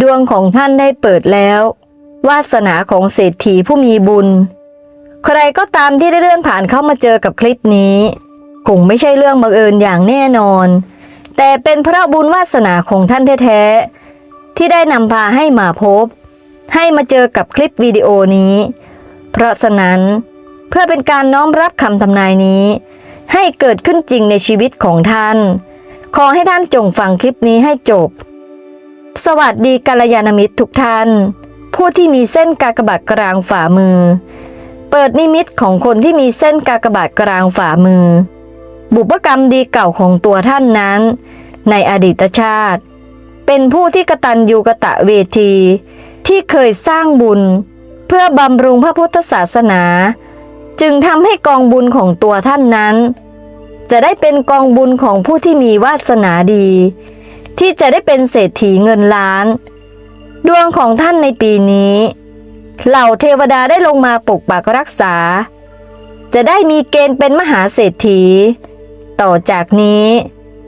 ดวงของท่านได้เปิดแล้ว วาสนาของเศรษฐีผู้มีบุญ ใครก็ตามที่ได้เลื่อนผ่านเข้ามาเจอกับคลิปนี้คงไม่ใช่เรื่องบังเอิญอย่างแน่นอน แต่เป็นเพราะบุญวาสนาของท่านแท้ๆที่ได้นำพาให้มาพบ ให้มาเจอกับคลิปวิดีโอนี้ เพราะฉะนั้นเพื่อเป็นการน้อมรับคำทำนายนี้ ให้เกิดขึ้นจริงในชีวิตของท่าน ขอให้ท่านจงฟังคลิปนี้ให้จบ สวัสดีกัลยาณมิตรทุกท่าน ผู้ที่มีเส้นกากบาทกลางฝ่ามือ เปิดนิมิตของคนที่มีเส้นกากบาทกลางฝ่ามือ บุพกรรมดีเก่าของตัวท่านนั้น ในอดีตชาติ เป็นผู้ที่กตัญญูกะตะเวที ที่เคยสร้างบุญ เพื่อบำรุงพระพุทธศาสนา จึงทำให้กองบุญของตัวท่านนั้น จะได้เป็นกองบุญของผู้ที่มีวาสนาดี ที่จะได้เป็นเศรษฐีเงินล้าน ดวงของท่านในปีนี้ เหล่าเทวดาได้ลงมาปกปักรักษา จะได้มีเกณฑ์เป็นมหาเศรษฐี ต่อจากนี้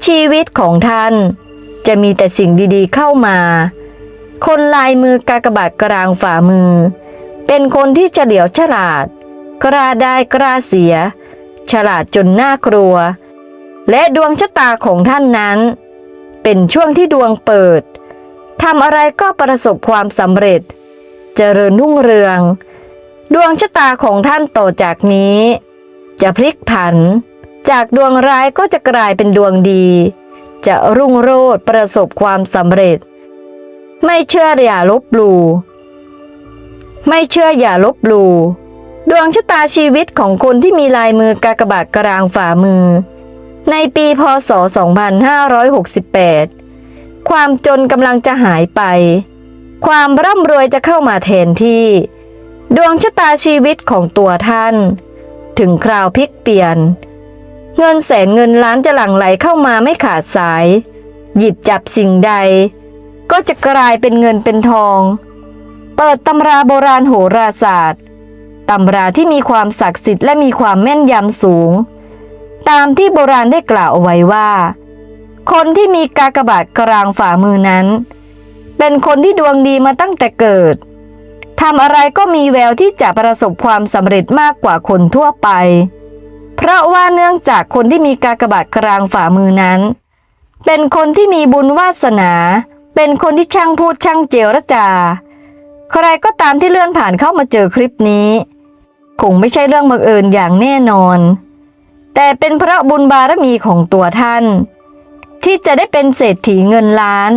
ชีวิตของท่าน จะมีแต่สิ่งดีๆเข้ามา คนลายมือกากบาทกลางฝ่ามือ เป็นคนที่เฉลียวฉลาด กล้าได้กล้าเสีย ฉลาดจนน่ากลัว และดวงชะตาของท่านนั้น เป็นช่วงที่ดวงเปิดทำอะไรก็ประสบความสำเร็จ เจริญรุ่งเรือง ดวงชะตาของท่านต่อจากนี้ จะพลิกผัน จากดวงร้ายก็จะกลายเป็นดวงดี จะรุ่งโรจน์ประสบความสำเร็จ ไม่เชื่ออย่าลบหลู่ไม่เชื่ออย่าลบหลู่ดวงชะตาชีวิตของคนที่มีลายมือกากบาทกลางฝ่ามือ ในปีพศ 2568 ความจนกำลังจะหายไป ความร่ำรวยจะเข้ามาแทนที่ ดวงชะตาชีวิตของตัวท่าน ถึงคราวพลิกเปลี่ยน เงินแสนเงินล้านจะหลั่งไหลเข้ามาไม่ขาดสาย หยิบจับสิ่งใด ก็จะกลายเป็นเงินเป็นทอง เปิดตำราโบราณโหราศาสตร์ตำราที่มีความศักดิ์สิทธิ์และมีความแม่นยำสูง ตามที่โบราณได้กล่าวเอาไว้ว่า คนที่มีกากบาทกลางฝ่ามือนั้น เป็นคนที่ดวงดีมาตั้งแต่เกิดทำอะไรก็มีแววที่จะประสบความสำเร็จมากกว่าคนทั่วไป เพราะว่าเนื่องจากคนที่มีกากบาทกลางฝ่ามือนั้น เป็นคนที่มีบุญวาสนา เป็นคนที่ช่างพูดช่างเจรจา ใครก็ตามที่เลื่อนผ่านเข้ามาเจอคลิปนี้ คงไม่ใช่เรื่องบังเอิญอย่างแน่นอน แต่เป็นเพราะบุญบารมีของตัวท่าน ที่จะได้เป็นเศรษฐีเงินล้าน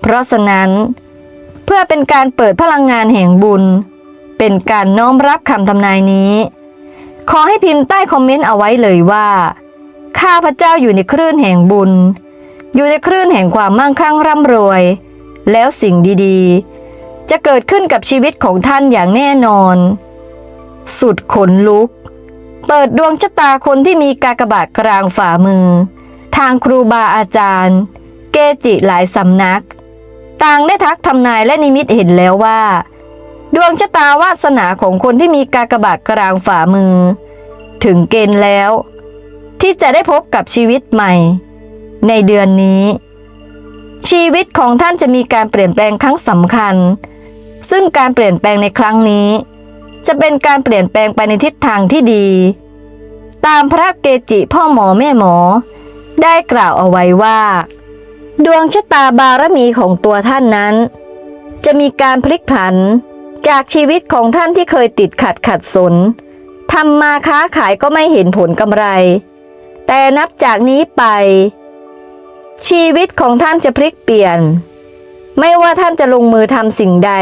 เพราะฉะนั้นเพื่อเป็นการเปิดพลังงานแห่งบุญ เป็นการน้อมรับคำทำนายนี้ ขอให้พิมพ์ใต้คอมเมนต์เอาไว้เลยว่า ข้าพระเจ้าอยู่ในคลื่นแห่งบุญ อยู่ในคลื่นแห่งความมั่งคั่งร่ำรวย แล้วสิ่งดีๆ จะเกิดขึ้นกับชีวิตของท่านอย่างแน่นอน สุดขนลุก เปิดดวงชะตาคนที่มีกากบาทกลางฝ่ามือ ทางครูบาอาจารย์ เกจิหลายสำนัก ต่างได้ทักทำนายและนิมิตเห็นแล้วว่า ดวงชะตาวาสนาของคนที่มีกากบาทกลางฝ่ามือ ถึงเกณฑ์แล้ว ที่จะได้พบกับชีวิตใหม่ ในเดือนนี้ ชีวิตของท่านจะมีการเปลี่ยนแปลงครั้งสำคัญ ซึ่งการเปลี่ยนแปลงในครั้งนี้ จะเป็นการเปลี่ยนแปลงไปในทิศทางที่ดี ตามพระเกจิพ่อหมอแม่หมอ ได้กล่าวเอาไว้ว่า ดวงชะตาบารมีของตัวท่านนั้น จะมีการพลิกผัน จากชีวิตของท่านที่เคยติดขัดขัดสนทำมาค้าขายก็ไม่เห็นผลกำไร แต่นับจากนี้ไป ชีวิตของท่านจะพลิกเปลี่ยน ไม่ว่าท่านจะลงมือทำสิ่งใด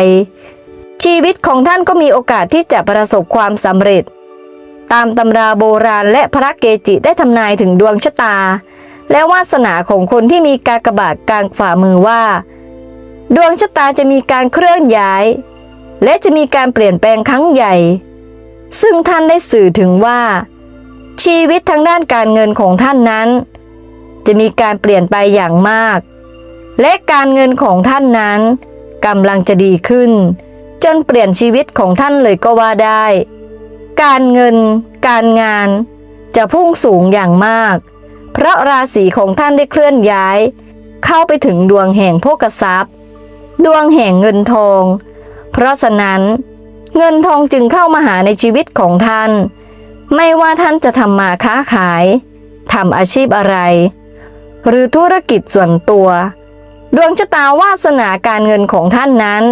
ชีวิตของท่านก็มีโอกาสที่จะประสบความสำเร็จ ตามตำราโบราณและพระเกจิได้ทำนายถึงดวงชะตา และวาสนาของคนที่มีกากบาทกลางฝ่ามือว่า ดวงชะตาจะมีการเคลื่อนย้าย และจะมีการเปลี่ยนแปลงครั้งใหญ่ ซึ่งท่านได้สื่อถึงว่า ชีวิตทางด้านการเงินของท่านนั้น จะมีการเปลี่ยนไปอย่างมาก และการเงินของท่านนั้นกำลังจะดีขึ้น จนเปลี่ยนชีวิตของท่านเลยก็ว่าได้ การเงิน การงาน จะพุ่งสูงอย่างมาก เพราะราศีของท่านได้เคลื่อนย้าย เข้าไปถึงดวงแห่งโภกทรัพย์ ดวงแห่งเงินทอง เพราะฉะนั้น เงินทองจึงเข้ามาหาในชีวิตของท่าน ไม่ว่าท่านจะทำมาค้าขายทำอาชีพอะไร หรือธุรกิจส่วนตัว ดวงชะตาวาสนาการเงินของท่านนั้น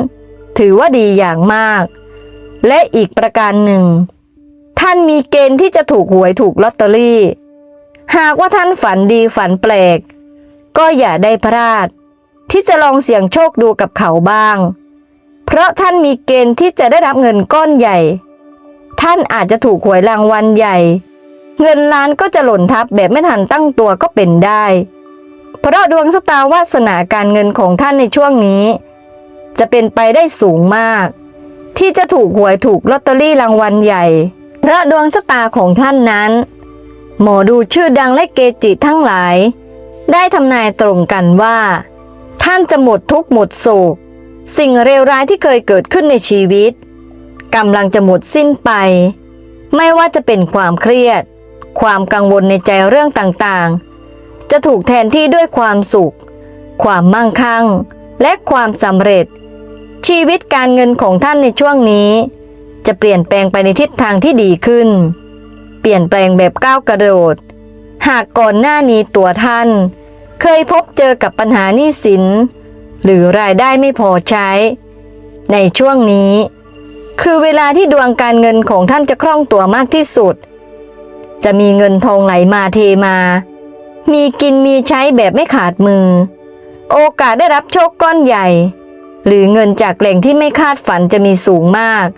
ถือว่าดีอย่างมาก และอีกประการหนึ่ง ท่านมีเกณฑ์ที่จะถูกหวยถูกลอตเตอรี่ หากว่าท่านฝันดีฝันแปลก ก็อย่าได้พลาด ที่จะลองเสี่ยงโชคดูกับเขาบ้าง เพราะท่านมีเกณฑ์ที่จะได้รับเงินก้อนใหญ่ ท่านอาจจะถูกหวยรางวัลใหญ่ เงินล้านก็จะหล่นทับแบบไม่ทันตั้งตัวก็เป็นได้ เพราะดวงสตาวาสนาการเงินของท่านในช่วงนี้ จะเป็นไปได้สูงมาก ที่จะถูกหวยถูกลอตเตอรี่รางวัลใหญ่ เพราะดวงสตาของท่านนั้น หมอดูชื่อดังและเกจิทั้งหลาย ได้ทำนายตรงกันว่า ท่านจะหมดทุกข์หมดโศก สิ่งเลวร้ายที่เคยเกิดขึ้นในชีวิตกำลังจะหมดสิ้นไป ไม่ว่าจะเป็นความเครียด ความกังวลในใจเรื่องต่างๆ จะถูกแทนที่ด้วยความสุข ความมั่งคั่ง และความสำเร็จ ชีวิตการเงินของท่านในช่วงนี้ จะเปลี่ยนแปลงไปในทิศทางที่ดีขึ้น เปลี่ยนแปลงแบบก้าวกระโดด หากก่อนหน้านี้ตัวท่าน เคยพบเจอกับปัญหาหนี้สิน หรือรายได้ไม่พอใช้ ในช่วงนี้ คือเวลาที่ดวงการเงินของท่านจะคล่องตัวมากที่สุด จะมีเงินทองไหลมาเทมา มีกินมีใช้แบบไม่ขาดมือ โอกาสได้รับโชคก้อนใหญ่ หรือเงินจากแหล่งที่ไม่คาดฝันจะมีสูงมาก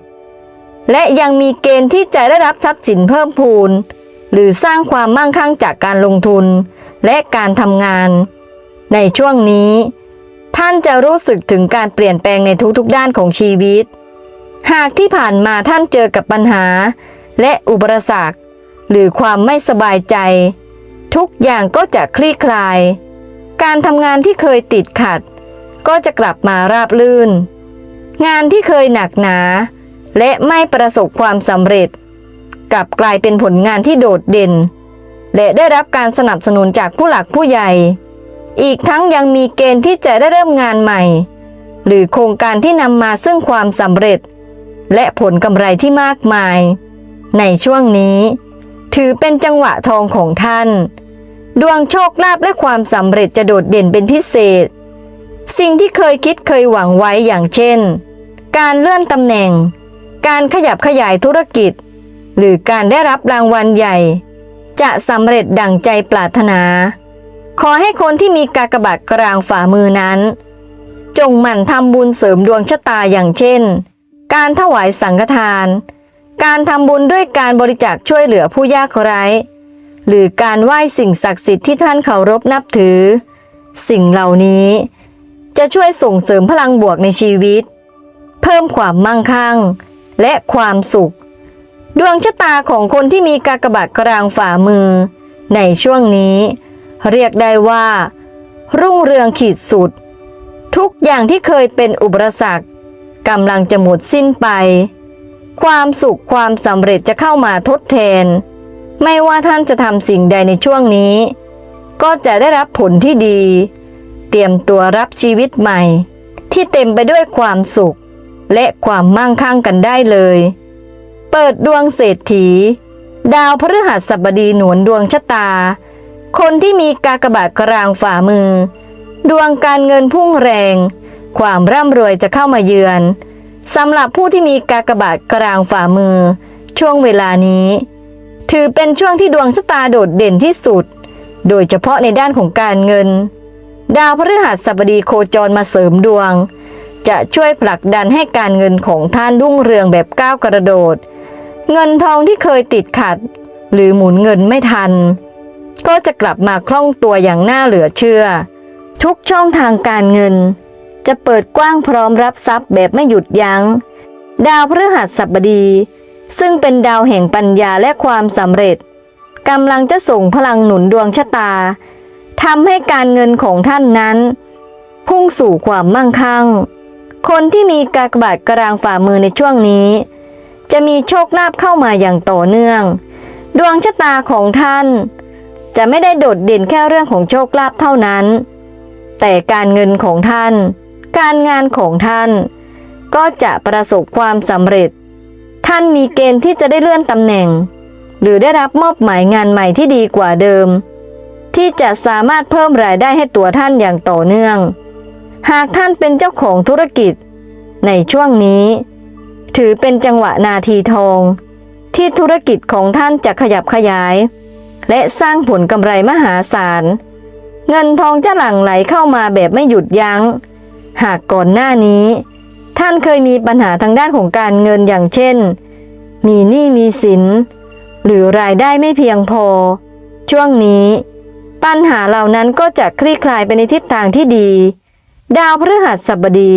และยังมีเกณฑ์ที่จะได้รับทรัพย์สินเพิ่มพูน หรือสร้างความมั่งคั่งจากการลงทุน และการทำงาน ในช่วงนี้ ท่านจะรู้สึกถึงการเปลี่ยนแปลงในทุกๆด้านของชีวิต หากที่ผ่านมาท่านเจอกับปัญหา และอุปสรรคหรือความไม่สบายใจ ทุกอย่างก็จะคลี่คลาย การทำงานที่เคยติดขัด ก็จะกลับมาราบลื่น งานที่เคยหนักหนา และไม่ประสบความสำเร็จ กลับกลายเป็นผลงานที่โดดเด่น และได้รับการสนับสนุนจากผู้หลักผู้ใหญ่ อีกทั้งยังมีเกณฑ์ที่จะได้เริ่มงานใหม่ หรือโครงการที่นำมาซึ่งความสำเร็จ และผลกำไรที่มากมาย ในช่วงนี้ ถือเป็นจังหวะทองของท่านดวงโชคลาภและความสำเร็จจะโดดเด่นเป็นพิเศษ สิ่งที่เคยคิดเคยหวังไว้อย่างเช่น การเลื่อนตำแหน่ง การขยับขยายธุรกิจ หรือการได้รับรางวัลใหญ่ จะสำเร็จดังใจปรารถนา ขอให้คนที่มีกากบาทกลางฝ่ามือนั้น จงหมั่นทำบุญเสริมดวงชะตาอย่างเช่น การถวายสังฆทาน การทำบุญด้วยการบริจาคช่วยเหลือผู้ยากไร้หรือการไหว้สิ่งศักดิ์สิทธิ์ที่ท่านเคารพนับถือ สิ่งเหล่านี้ จะช่วยส่งเสริมพลังบวกในชีวิต เพิ่มความมั่งคั่ง และความสุข ดวงชะตาของคนที่มีกากบาทกลางฝ่ามือ ในช่วงนี้ เรียกได้ว่า รุ่งเรืองขีดสุด ทุกอย่างที่เคยเป็นอุปสรรคกำลังจะหมดสิ้นไป ความสุขความสำเร็จจะเข้ามาทดแทน ไม่ว่าท่านจะทำสิ่งใดในช่วงนี้ ก็จะได้รับผลที่ดี เตรียมตัวรับชีวิตใหม่ ที่เต็มไปด้วยความสุข และความมั่งคั่งกันได้เลย เปิดดวงเศรษฐี ดาวพฤหัสบดีหนุนดวงชะตา คนที่มีกากบาทกลางฝ่ามือ ดวงการเงินพุ่งแรง ความร่ำรวยจะเข้ามาเยือนสำหรับผู้ที่มีกากบาทกลางฝ่ามือ ช่วงเวลานี้ ถือเป็นช่วงที่ดวงชะตาโดดเด่นที่สุด โดยเฉพาะในด้านของการเงิน ดาวพฤหัสบดีโคจรมาเสริมดวง จะช่วยผลักดันให้การเงินของท่านรุ่งเรืองแบบก้าวกระโดด เงินทองที่เคยติดขัด หรือหมุนเงินไม่ทัน ก็จะกลับมาคล่องตัวอย่างน่าเหลือเชื่อ ทุกช่องทางการเงิน จะเปิดกว้างพร้อมรับทรัพย์แบบไม่หยุดยัง้ง ดาวพฤหัสบดี ซึ่งเป็นดาวแห่งปัญญาและความสำเร็จกำลังจะส่งพลังหนุนดวงชะตา ทำให้การเงินของท่านนั้น พุ่งสู่ความมั่งคั่ง คนที่มีกากบาทกลางฝ่ามือในช่วงนี้ จะมีโชคลาภเข้ามาอย่างต่อเนื่อง ดวงชะตาของท่าน จะไม่ได้โดดเด่นแค่เรื่องของโชคลาภเท่านั้น แต่การเงินของท่าน การงานของท่าน ก็จะประสบความสำเร็จ ท่านมีเกณฑ์ที่จะได้เลื่อนตำแหน่ง หรือได้รับมอบหมายงานใหม่ที่ดีกว่าเดิม ที่จะสามารถเพิ่มรายได้ให้ตัวท่านอย่างต่อเนื่อง หากท่านเป็นเจ้าของธุรกิจ ในช่วงนี้ ถือเป็นจังหวะนาทีทอง ที่ธุรกิจของท่านจะขยับขยาย และสร้างผลกำไรมหาศาล เงินทองจะหลั่งไหลเข้ามาแบบไม่หยุดยัง้ง หากก่อนหน้านี้ ท่านเคยมีปัญหาทางด้านของการเงินอย่างเช่น มีหนี้มีสิน หรือรายได้ไม่เพียงพอ ช่วงนี้ ปัญหาเหล่านั้นก็จะคลี่คลายไปในทิศทางที่ดี ดาวพฤหัสบดี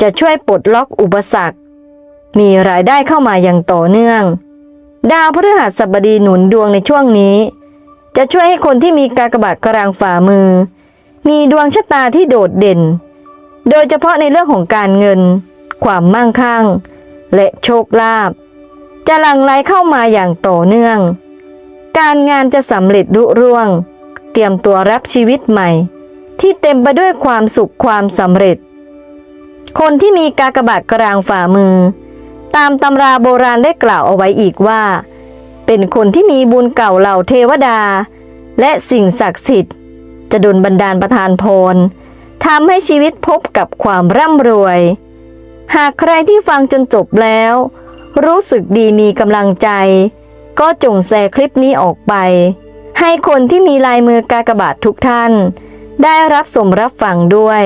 จะช่วยปลดล็อกอุปสรรค มีรายได้เข้ามาอย่างต่อเนื่อง ดาวพฤหัสบดีหนุนดวงในช่วงนี้ จะช่วยให้คนที่มีกากบาทกลางฝ่ามือ มีดวงชะตาที่โดดเด่น โดยเฉพาะในเรื่องของการเงิน ความมั่งคั่ง และโชคลาภจะหลั่งไหลเข้ามาอย่างต่อเนื่อง การงานจะสำเร็จลุร่วง เตรียมตัวรับชีวิตใหม่ ที่เต็มไปด้วยความสุขความสำเร็จ คนที่มีกากบาทกลางฝ่ามือ ตามตำราโบราณได้กล่าวเอาไว้อีกว่า เป็นคนที่มีบุญเก่าเหล่าเทวดา และสิ่งศักดิ์สิทธิ์ จะดลบันดาลประทานพรทำให้ชีวิตพบกับความร่ำรวย หากใครที่ฟังจนจบแล้ว รู้สึกดีมีกำลังใจ ก็จงแชร์คลิปนี้ออกไป ให้คนที่มีลายมือกากบาททุกท่าน ได้รับสมรับฟังด้วย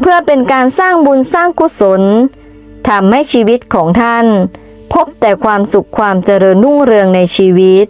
เพื่อเป็นการสร้างบุญสร้างกุศลทำให้ชีวิตของท่าน พบแต่ความสุขความเจริญรุ่งเรืองในชีวิต